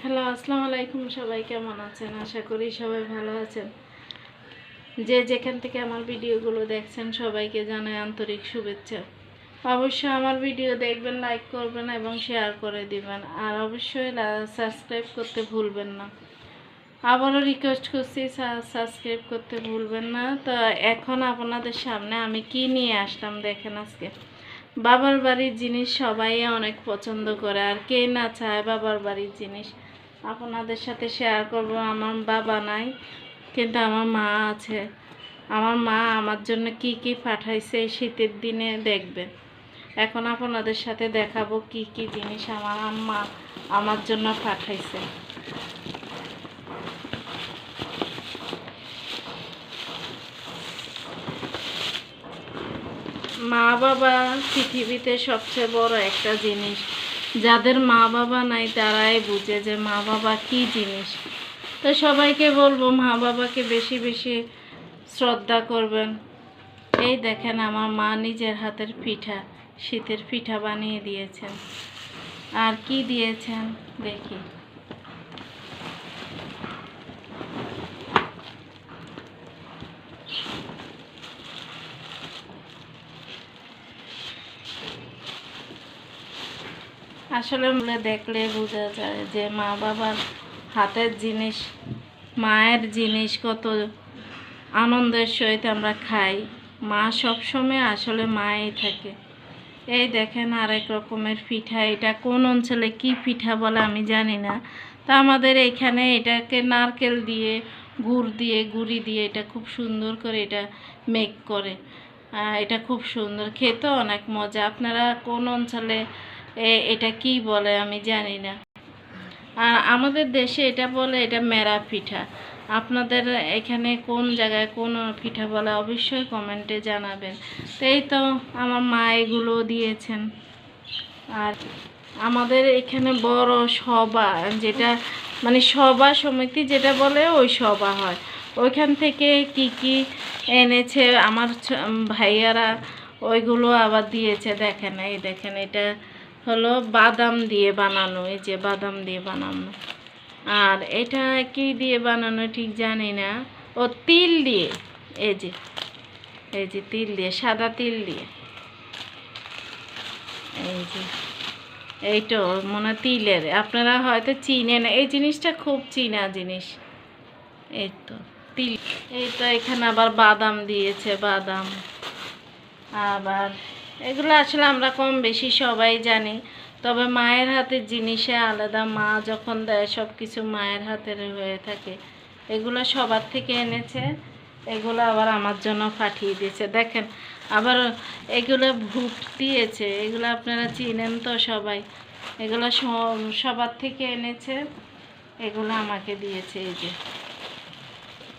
Hello আসসালামু আলাইকুম, সবাই কেমন আছেন? আশা করি সবাই ভালো আছেন। যে যেখান থেকে আমার ভিডিওগুলো দেখছেন, সবাইকে জানাই আন্তরিক শুভেচ্ছা। অবশ্যই আমার ভিডিও দেখবেন লাইক করবেন এবং শেয়ার করে দিবেন। আর অবশ্যই সাবস্ক্রাইব করতে ভুলবেন না। আবারও রিকোয়েস্ট করছি সাবস্ক্রাইব করতে ভুলবেন না। তো এখন আপনাদের সামনে আমি কি নিয়ে আসলাম, দেখেন আজকে। বাবার বাড়ির জিনিস সবাই অনেক পছন্দ করে, আর কে না চায় বাবার বাড়ির জিনিস? আপনাদের সাথে শেয়ার করব, আমার বাবা নাই, কিন্তু আমার মা আছে। আমার মা আমার জন্য কি কি পাঠাইছে শীতের দিনে দেখবেন। এখন আপনাদের সাথে দেখাবো কি কি জিনিস আমার আম্মা আমার জন্য পাঠাইছে। মা বাবা পৃথিবীতে সবচেয়ে বড় একটা জিনিস। যাদের মা বাবা নাই, তারাই বুঝে যে মা বাবা কি জিনিস। তো সবাইকে বলব মা বাবাকে বেশি বেশি শ্রদ্ধা করবেন। এই দেখেন আমার মা নিজের হাতের পিঠা, শীতের পিঠা বানিয়ে দিয়েছেন। আর কি দিয়েছেন? দেখি। আসলে দেখলে বোঝা যায় যে মা বাবার হাতের জিনিস, মায়ের জিনিস কত আনন্দের সহিত আমরা খাই। মা সবসময় আসলে মাই থাকে। এই দেখেন আরেক রকমের পিঠা, এটা কোন অঞ্চলে কি পিঠা বলে আমি জানি না। তা আমাদের এখানে এটাকে নারকেল দিয়ে, গুড় দিয়ে, গুড়ি দিয়ে এটা খুব সুন্দর করে এটা মেক করে। এটা খুব সুন্দর খেতেও অনেক মজা। আপনারা কোন অঞ্চলে এটা কি বলে আমি জানি না। আর আমাদের দেশে এটা বলে এটা মেরা পিঠা। আপনাদের এখানে কোন জায়গায় কোন পিঠা বলে অবশ্যই কমেন্টে জানাবেন। তো এই তো আমার মা এগুলো দিয়েছেন। আর আমাদের এখানে বড় সভা, যেটা মানে সভা সমিতি যেটা বলে ওই সভা হয়। ওইখান থেকে কি কি এনেছে আমার ভাইয়ারা ওইগুলো আবার দিয়েছে। দেখেন, এই দেখেন, এটা হলো বাদাম দিয়ে বানানো, এই যে বাদাম দিয়ে বানানো। আর এটা কি দিয়ে বানানো ঠিক জানি না। ও তিল দিয়ে, এই যে এই যে তিল দিয়ে, সাদা তিল দিয়ে। এই যে এই তো মনে তিলের, আপনারা হয়তো চিনেন, এই জিনিসটা খুব চীনা জিনিস। এই তো, তিল, এই তো এখানে আবার বাদাম দিয়েছে, বাদাম। আবার এগুলো আসলে আমরা কম বেশি সবাই জানি। তবে মায়ের হাতের জিনিসে আলাদা, মা যখন দেয় সব কিছু মায়ের হাতের হয়ে থাকে। এগুলো সবার থেকে এনেছে, এগুলো আবার আমার জন্য পাঠিয়ে দিয়েছে। দেখেন, আবার এগুলো ভুট দিয়েছে, এগুলো আপনারা চিনেন তো সবাই। এগুলো সবার থেকে এনেছে, এগুলো আমাকে দিয়েছে এই যে।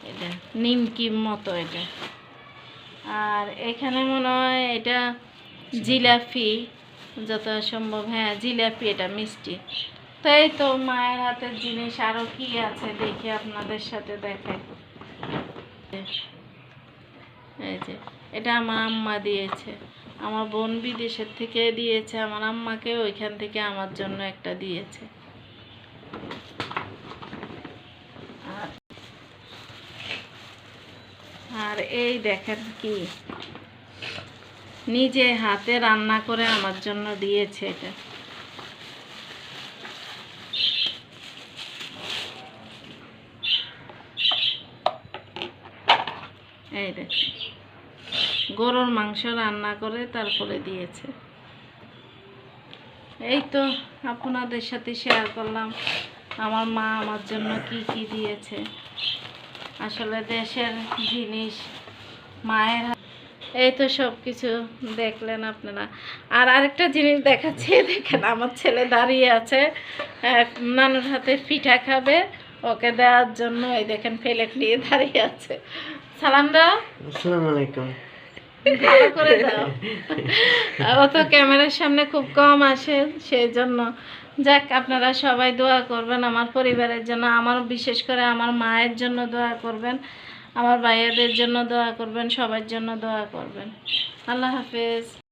এটা নিমকির মতো এটা। আর এখানে মনে হয় এটা জিলাপি, যত সম্ভব হ্যাঁ জিলাপি, এটা মিষ্টি। তো এই তো মায়ের হাতের জিনিস আরও কি আছে দেখি আপনাদের সাথে দেখাই। এই যে, এটা আমার আম্মা দিয়েছে। আমার বোন বিদেশের থেকে দিয়েছে, আমার আম্মাকে ওইখান থেকে আমার জন্য একটা দিয়েছে। আর আর এই দেখেন কি নিজে হাতে রান্না করে আমার জন্য দিয়েছে এটা। এই দেখেন, গরুর মাংস রান্না করে তারপরে দিয়েছে। এই তো আপনাদের সাথে শেয়ার করলাম, আমার মা আমার জন্য কি কি দিয়েছে। আসলে দেশের জিনিস, মায়ের এই তো সব কিছু দেখলেন আপনারা। আর আরেকটা জিনিস দেখাচ্ছি দেখেন আমার ছেলে দাঁড়িয়ে আছে এক নানুর হাতে পিঠা খাবে ওকে দেওয়ার জন্য এই দেখেন প্লেট নিয়ে দাঁড়িয়ে আছে। সালাম দাও। আসসালামু আলাইকুম। ভালো করে দাও। ও তো ক্যামেরার সামনে খুব কম আসে সেই জন্য। যাক আপনারা সবাই দোয়া করবেন আমার পরিবারের জন্য আমার বিশেষ করে আমার মায়ের জন্য দোয়া করবেন। আমার ভাইয়াদের জন্য দোয়া করবেন সবার জন্য দোয়া করবেন। আল্লাহ হাফেজ।